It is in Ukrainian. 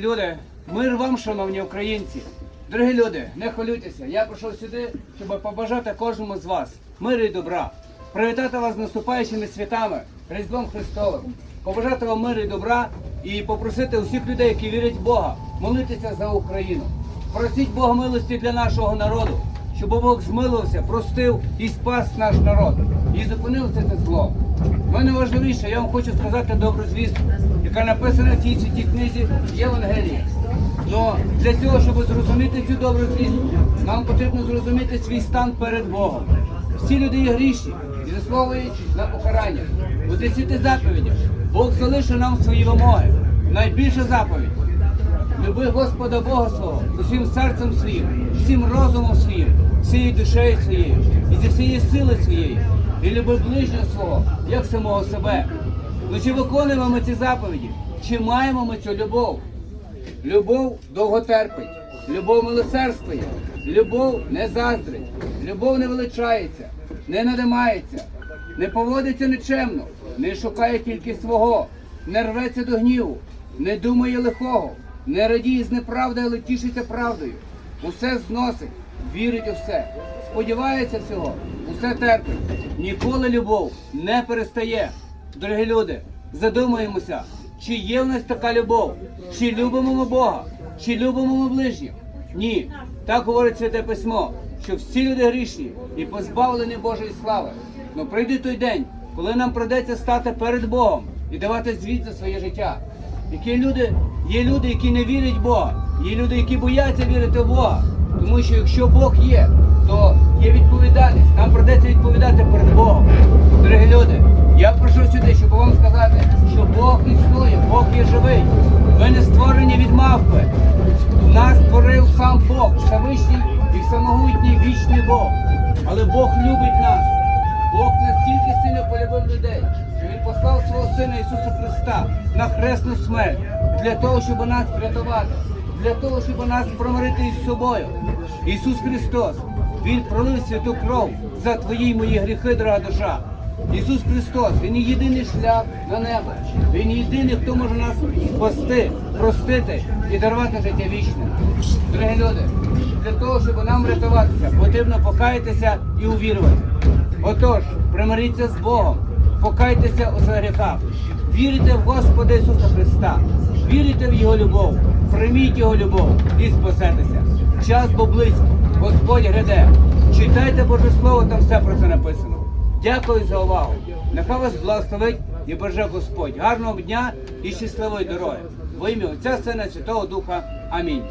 Люди, мир вам, шановні українці. Дорогі люди, не хвилюйтеся. Я прийшов сюди, щоб побажати кожному з вас миру і добра, привітати вас з наступаючими святами, Різдвом Христовим, побажати вам миру і добра і попросити усіх людей, які вірять в Бога, молитися за Україну. Просіть Бога милості для нашого народу, щоб Бог змилився, простив і спас наш народ, і зупинив це зло. У мене важливіше, я вам хочу сказати добру звістку, яка написана в тій святій книзі Євангелії. Но для цього, щоб зрозуміти цю добру звістку, нам потрібно зрозуміти свій стан перед Богом. Всі люди є грішні і заслуговують на покарання. У десяти заповідях Бог залишив нам свої вимоги. Найбільша заповідь Люби Господа Бога свого усім серцем своїм, всім розумом своїм, всією душею своєю і зі всієї сили своєї. І люби ближнього свого, як самого себе. Ну чи виконуємо ми ці заповіді? Чи маємо ми цю любов? Любов довго терпить, любов милосердствує, любов не заздрить, любов не величається, не надимається, не поводиться нечемно, не шукає тільки свого, не рветься до гніву, не думає лихого, не радіє з неправди, але тішиться правдою. Усе зносить, вірить у все, сподівається всього, усе терпить. Ніколи любов не перестає. Дорогі люди, задумаємося, чи є в нас така любов, чи любимо ми Бога, чи любимо ми ближніх? Ні. Так говорить Святе Письмо, що всі люди грішні і позбавлені Божої слави. Но прийде той день, коли нам придеться стати перед Богом і давати звіт за своє життя. Які люди, є люди, які не вірять в Бога, є люди, які бояться вірити в Бога. Тому що якщо Бог є, то є відповідальність. Нам придеться відповідати перед Богом. Дорогі люди, я прийшов сюди, щоб вам сказати, що Бог існує, Бог є живий. Ми не створені від мавпи. Нас створив сам Бог, Всевишній і всемогутній вічний Бог. Але Бог любить нас. Бог настільки сильно полюбив людей, що Він послав свого Сина Ісуса Христа на хресну смерть для того, щоб нас врятувати, для того, щоб нас промирити із собою. Ісус Христос, Він пролив святу кров за твої й мої гріхи, дорога душа. Ісус Христос, Він є єдиний шлях на небо. Він єдиний, хто може нас спасти, простити і дарувати життя вічне. Дорогі люди, для того, щоб нам врятуватися, потрібно покаятися і увірувати. Отож, примиріться з Богом, покайтеся у своїх гріхах, вірите в Господа Ісуса Христа, вірите в Його любов, прийміть Його любов і спасетеся. Час бо близько, Господь гряде. Читайте Боже Слово, там все про це написано. Дякую за увагу. Нехай вас благословить і береже Господь. Гарного дня і щасливої дороги. Во ім'я Отця Сина Святого Духа. Амінь.